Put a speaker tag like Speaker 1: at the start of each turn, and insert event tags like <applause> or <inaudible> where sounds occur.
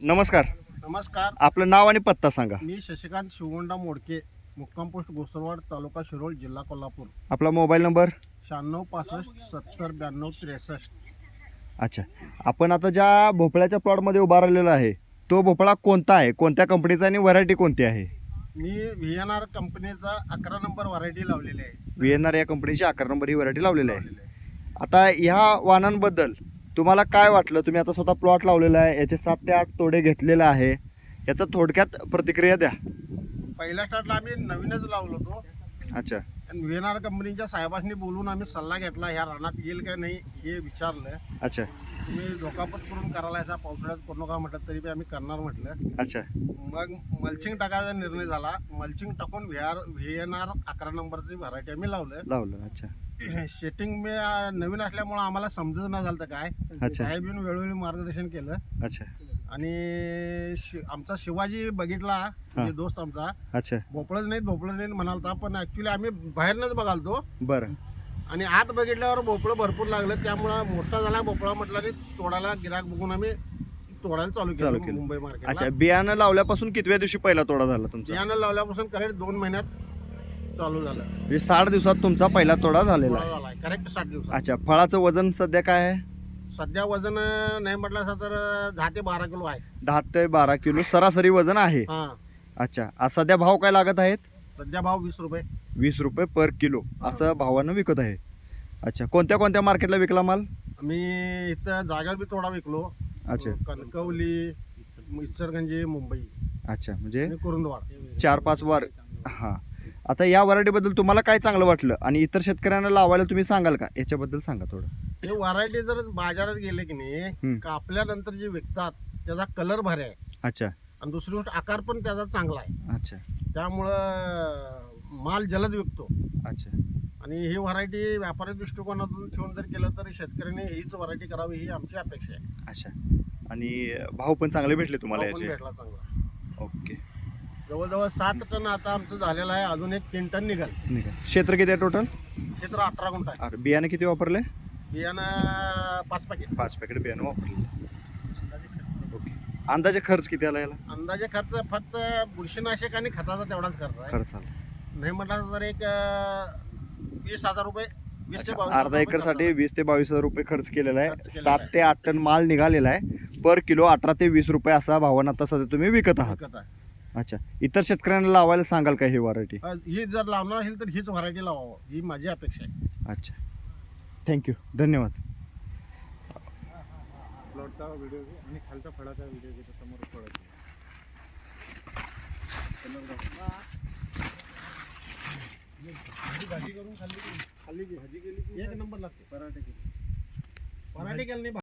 Speaker 1: नमस्कार.
Speaker 2: नमस्कार.
Speaker 1: आपलं नाव आणि पत्ता सांगा.
Speaker 2: मी शशिकांत शिवगोंडा मोडके मुक्काम पोस्ट गोसरवाड तालुका शिरोळ जिल्हा कोल्हापूर.
Speaker 1: आपला मोबाईल नंबर?
Speaker 2: शहाण्णव पासष्ट सत्तर ब्याण्णव त्रेसष्ट.
Speaker 1: अच्छा. आपण आता ज्या भोपळ्याच्या प्लॉटमध्ये उभा राहिलेला आहे तो भोपळा कोणता आहे? कोणत्या कंपनीचा आणि व्हरायटी कोणती आहे?
Speaker 2: मी व्ही एन आर कंपनीचा अकरा नंबर व्हरायटी लावलेली आहे.
Speaker 1: व्ही एन आर या कंपनीची अकरा नंबर ही व्हरायटी लावलेली आहे. आता ह्या वाहनांबद्दल तुम्हाला काय वाटलं? तुम्ही आता स्वतः प्लॉट लावलेला आहे. याचे सात ते आठ तोडे घेतलेले आहे. याचं थोडक्यात प्रतिक्रिया द्या.
Speaker 2: पहिल्या स्टार्टला आम्ही नवीनच लावलो होतो.
Speaker 1: अच्छा.
Speaker 2: आणि व्ही एन आर कंपनीच्या साहेबांनी बोलून आम्ही सल्ला घेतला ह्या रानात येईल का नाही हे विचारलं.
Speaker 1: अच्छा.
Speaker 2: तुम्ही धोकापत करून करायला याचा पावसाळ्यात करू नका म्हटलं तरी बी आम्ही करणार म्हटलं.
Speaker 1: अच्छा.
Speaker 2: मग मल्चिंग टाकायचा निर्णय झाला. मल्चिंग टाकून V R V N R अकरा नंबरची व्हरायटी आम्ही लावलं.
Speaker 1: लावलं अच्छा. <clears throat>
Speaker 2: शेटिंग मी नवीन असल्यामुळं आम्हाला समजत न झालं काय.
Speaker 1: अच्छा.
Speaker 2: साहेब येऊन वेळोवेळी मार्गदर्शन केलं.
Speaker 1: अच्छा.
Speaker 2: आणि शि- आमचा शिवाजी बघितला म्हणजे दोस्त आमचा.
Speaker 1: अच्छा.
Speaker 2: भोपळच नाहीत भोपळच नाहीत म्हणालता पण ऍक्च्युली आम्ही बाहेरनच बघालतो.
Speaker 1: बरं.
Speaker 2: आणि आत बघितल्यावर भोपळं भरपूर लागलं त्यामुळं मोठा झाला भोपळा म्हटलं आणि तोडायला गिराक बघून आम्ही तोडायला चालू
Speaker 1: चालू
Speaker 2: केलं.
Speaker 1: केलं.
Speaker 2: मुंबई
Speaker 1: अच्छा
Speaker 2: मार्केटला
Speaker 1: बियाणं लावल्यापासून कितव्या दिवशी पहिला तोडा झाला तुमचा?
Speaker 2: बियाणं लावल्यापासून करेक्ट दोन महिन्यात चालू झालं.
Speaker 1: म्हणजे साठ दिवसात तुमचा पहिला तोडा झालेला आहे.
Speaker 2: करेक्ट साठ दिवसात.
Speaker 1: अच्छा फळाचं वजन सध्या काय आहे?
Speaker 2: सध्या वजन नाही म्हटलं असं तर दहा ते बारा किलो आहे.
Speaker 1: दहा ते बारा किलो सरासरी वजन आहे.
Speaker 2: हा.
Speaker 1: अच्छा आज सध्या भाव काय लागत आहेत?
Speaker 2: सध्या भाव वीस रुपये.
Speaker 1: वीस रुपये पर किलो असं भावानं विकत आहे. अच्छा कोणत्या कोणत्या मार्केटला विकला माल?
Speaker 2: मी इथं जागेवर बी थोडा विकलो.
Speaker 1: अच्छा.
Speaker 2: कणकवली इचरगंजी मुंबई.
Speaker 1: अच्छा म्हणजे?
Speaker 2: आणि कुरुंदवाड.
Speaker 1: चार पाच वार हां. आता या व्हरायटीबद्दल तुम्हाला काय चांगलं वाटलं? आणि इतर शेतकऱ्यांना लावायला तुम्ही सांगाल का? याच्याबद्दल सांगा थोडं.
Speaker 2: हे व्हरायटी जर बाजारात गेले की
Speaker 1: हम्म.
Speaker 2: नाही कापल्यानंतर जे विकतात त्याचा कलर भारी आहे.
Speaker 1: अच्छा.
Speaker 2: आणि दुसरी गोष्ट आकार पण त्याचा चांगला आहे.
Speaker 1: अच्छा.
Speaker 2: त्यामुळं माल जलद विकतो.
Speaker 1: अच्छा.
Speaker 2: आणि ही व्हरायटी व्यापारी दृष्टिकोनातून ठेवून जर केलं तर शेतकऱ्यांनी हीच व्हरायटी करावी ही आमची अपेक्षा आहे.
Speaker 1: अच्छा. आणि भाव पण चांगले भेटले तुम्हाला
Speaker 2: भाव पण
Speaker 1: याचे?
Speaker 2: भेटला चांगला.
Speaker 1: ओके.
Speaker 2: जवळजवळ सात टन आता आमचं झालेलं आहे. अजून एक तीन टन निघाल.
Speaker 1: निघा क्षेत्र किती आहे टोटल
Speaker 2: क्षेत्र अठरा गुंठ आहे.
Speaker 1: बियाणे किती वापरले?
Speaker 2: बियाणं पाच पॅकेट
Speaker 1: पाच पॅकेट बियाणं वापरले. ओके. अंदाजे खर्च किती आला याला?
Speaker 2: अंदाजे खर्च फक्त बुरशीनाशक आणि खताचा तेवढाच खर्च आहे.
Speaker 1: खर्च आला.
Speaker 2: नाही म्हटलं तर एक अं, वीस हजार रुपये वीस ते
Speaker 1: अच्छा,
Speaker 2: बावीस
Speaker 1: अर्धा
Speaker 2: रुपये
Speaker 1: एकरसाठी
Speaker 2: खर्च
Speaker 1: वीस ते बावीस हजार रुपये खर्च केलेला
Speaker 2: खर्च
Speaker 1: आहे
Speaker 2: केलेला
Speaker 1: सात ते आठ टन माल निघालेला आहे. पर किलो अठरा ते वीस रुपये असा भावानं आता सध्या तुम्ही विकत आहात.
Speaker 2: आहे.
Speaker 1: अच्छा. इतर शेतकऱ्यांना लावायला सांगाल का ही व्हरायटी
Speaker 2: ही जर लावणार असेल तर हीच व्हरायटी लावावं. ही माझी अपेक्षा आहे.
Speaker 1: अच्छा. थँक्यू धन्यवाद.
Speaker 2: प्लॉटचा व्हिडिओ आणि खालचा फळाचा व्हिडिओ घेतो समोर फळाचा. भाजी करून खाल्ली की खाल्ली की भाजी केली एक नंबर लागते. पराठे केली. पराठे केले नाही